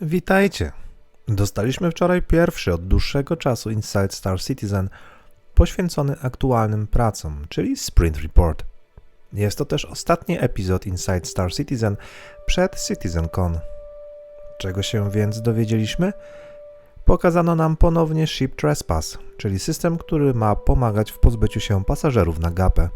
Witajcie. Dostaliśmy wczoraj pierwszy od dłuższego czasu Inside Star Citizen poświęcony aktualnym pracom, czyli Sprint Report. Jest to też ostatni epizod Inside Star Citizen przed CitizenCon. Czego się więc dowiedzieliśmy? Pokazano nam ponownie Ship Trespass, czyli system, który ma pomagać w pozbyciu się pasażerów na gapę.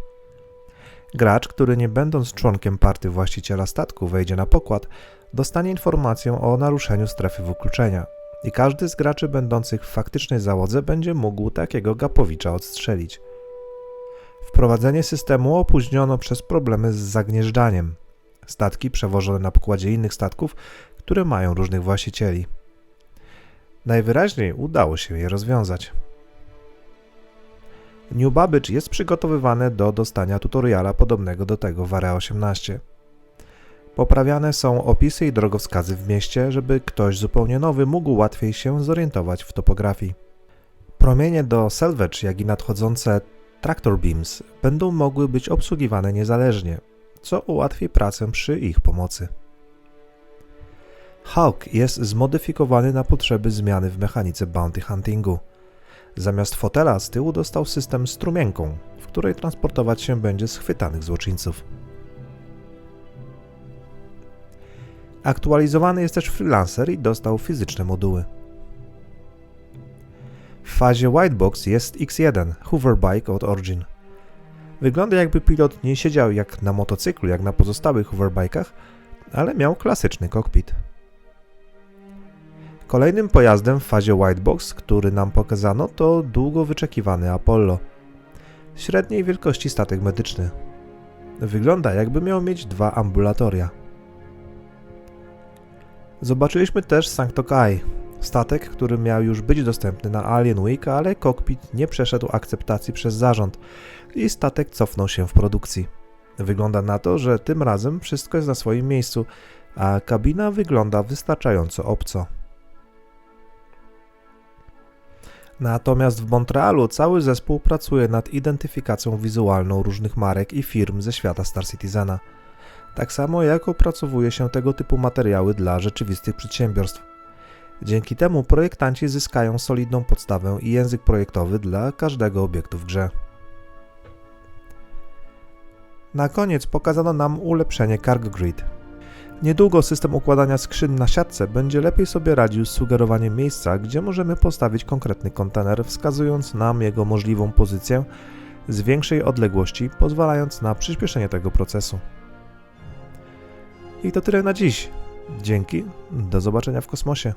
Gracz, który nie będąc członkiem party właściciela statku wejdzie na pokład, dostanie informację o naruszeniu strefy wykluczenia i każdy z graczy będących w faktycznej załodze będzie mógł takiego gapowicza odstrzelić. Wprowadzenie systemu opóźniono przez problemy z zagnieżdżaniem. Statki przewożone na pokładzie innych statków, które mają różnych właścicieli. Najwyraźniej udało się je rozwiązać. New Babbage jest przygotowywane do dostania tutoriala podobnego do tego w Area 18. Poprawiane są opisy i drogowskazy w mieście, żeby ktoś zupełnie nowy mógł łatwiej się zorientować w topografii. Promienie do Salvage, jak i nadchodzące Tractor Beams będą mogły być obsługiwane niezależnie, co ułatwi pracę przy ich pomocy. Hawk jest zmodyfikowany na potrzeby zmiany w mechanice bounty huntingu. Zamiast fotela z tyłu dostał system strumienką, w której transportować się będzie schwytanych złoczyńców. Aktualizowany jest też freelancer i dostał fizyczne moduły. W fazie Whitebox jest X1 Hoverbike od Origin. Wygląda jakby pilot nie siedział jak na motocyklu, jak na pozostałych hoverbikach, ale miał klasyczny kokpit. Kolejnym pojazdem w fazie Whitebox, który nam pokazano, to długo wyczekiwany Apollo. Średniej wielkości statek medyczny. Wygląda jakby miał mieć dwa ambulatoria. Zobaczyliśmy też Sancto statek, który miał już być dostępny na Alien Week, ale kokpit nie przeszedł akceptacji przez zarząd i statek cofnął się w produkcji. Wygląda na to, że tym razem wszystko jest na swoim miejscu, a kabina wygląda wystarczająco obco. Natomiast w Montrealu cały zespół pracuje nad identyfikacją wizualną różnych marek i firm ze świata Star Citizena. Tak samo jak opracowuje się tego typu materiały dla rzeczywistych przedsiębiorstw. Dzięki temu projektanci zyskają solidną podstawę i język projektowy dla każdego obiektu w grze. Na koniec pokazano nam ulepszenie Cargo Grid. Niedługo system układania skrzyn na siatce będzie lepiej sobie radził z sugerowaniem miejsca, gdzie możemy postawić konkretny kontener, wskazując nam jego możliwą pozycję z większej odległości, pozwalając na przyspieszenie tego procesu. I to tyle na dziś. Dzięki, do zobaczenia w kosmosie.